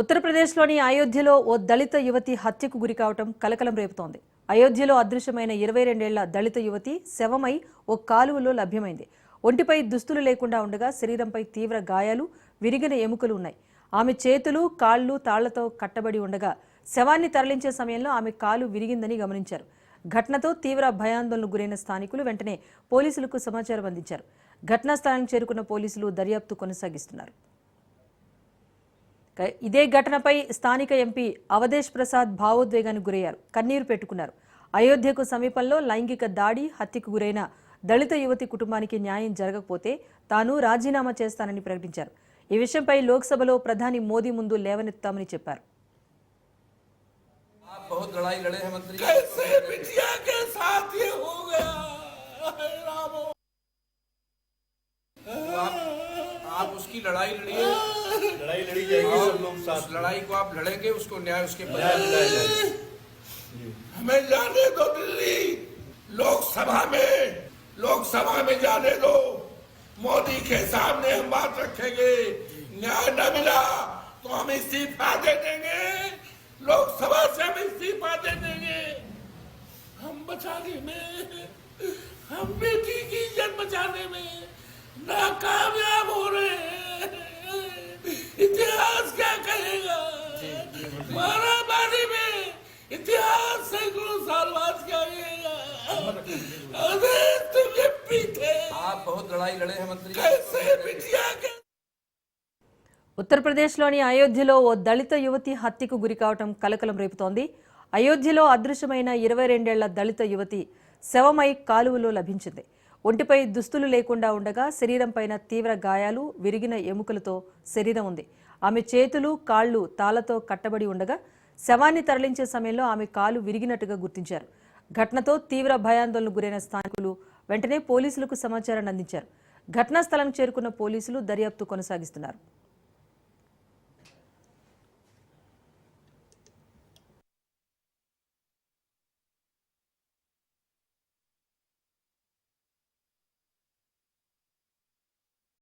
ఉత్తరప్రదేశ్లోని అయోధ్యలో ఓ దళిత యువతి హత్యకు గురి కావటం కలకలం రేపుతోంది. అయోధ్యలో అదృశ్యమైన ఇరవై రెండేళ్ళ దళిత యువతి శవమై ఓ కాలువలో లభ్యమైంది. ఒంటిపై దుస్తులు లేకుండా ఉండగా శరీరంపై తీవ్ర గాయాలు విరిగిన ఎముకలు ఉన్నాయి. ఆమె చేతులు కాళ్ళు తాళ్ళతో కట్టబడి ఉండగా శవాన్ని తరలించే సమయంలో ఆమె కాలు విరిగిందని గమనించారు. ఘటనతో తీవ్ర భయాందోళనకు గురైన స్థానికులు వెంటనే పోలీసులకు సమాచారం అందించారు. ఘటనా స్థలానికి చేరుకున్న పోలీసులు దర్యాప్తు కొనసాగిస్తున్నారు. ఇదే ఘటనపై స్థానిక ఎంపీ అవధేష్ ప్రసాద్ భావోద్వేగానికి గురయ్యారు కన్నీరు పెట్టుకున్నారు అయోధ్యకు సమీపంలో లైంగిక దాడి హత్యకు గురైన దళిత యువతి కుటుంబానికి న్యాయం జరగకపోతే తాను రాజీనామా చేస్తానని ప్రకటించారు ఈ విషయంపై లోక్సభలో ప్రధాని మోదీ ముందు లేవనెత్తామని చెప్పారు आप बहुत लड़ाई लड़े हैं मंत्री कैसे बिटिया के साथ ये हो गया हे रामो तो आप आप उसकी लड़ाई लड़िए लड़ाई लड़ी जाएगी और सब लोग उस साथ लड़ाई को आप लड़ेंगे उसको न्याय उसके हमें जाने दो दिल्ली। लोकसभा में लोकसभा में जाने दो। मोदी के सामने हम बात रखेंगे। न्याय न मिला तो हम इस्तीफा दे देंगे। लोकसभा से हम इस्तीफा दे देंगे। हम बचाने में हम बेटी मारामारी में इतिहास सैकड़ों साल बाद क्या कहेगा अरे तुम ये पीते आप बहुत लड़ाई लड़े हैं मंत्री कैसे बिटिया के ఉత్తరప్రదేశ్లోని అయోధ్యలో ఓ దళిత యువతి హత్యకు గురి కావటం కలకలం రేపుతోంది అయోధ్యలో అదృశ్యమైన ఇరవై రెండేళ్ల దళిత యువతి శవమై కాలువలో లభించింది ఒంటిపై దుస్తులు లేకుండా ఉండగా శరీరంపైన తీవ్ర గాయాలు విరిగిన ఎముకలతో శరీరం ఉంది ఆమె చేతులు కాళ్ళు తాళ్ళతో కట్టబడి ఉండగా శవాన్ని తరలించే సమయంలో ఆమె కాలు విరిగినట్టుగా గుర్తించారు. ఘటనతో తీవ్ర భయాందోళనకు గురైన స్థానికులు వెంటనే పోలీసులకు సమాచారాన్ని అందించారు. ఘటనా స్థలానికి చేరుకున్న పోలీసులు దర్యాప్తు కొనసాగిస్తున్నారు.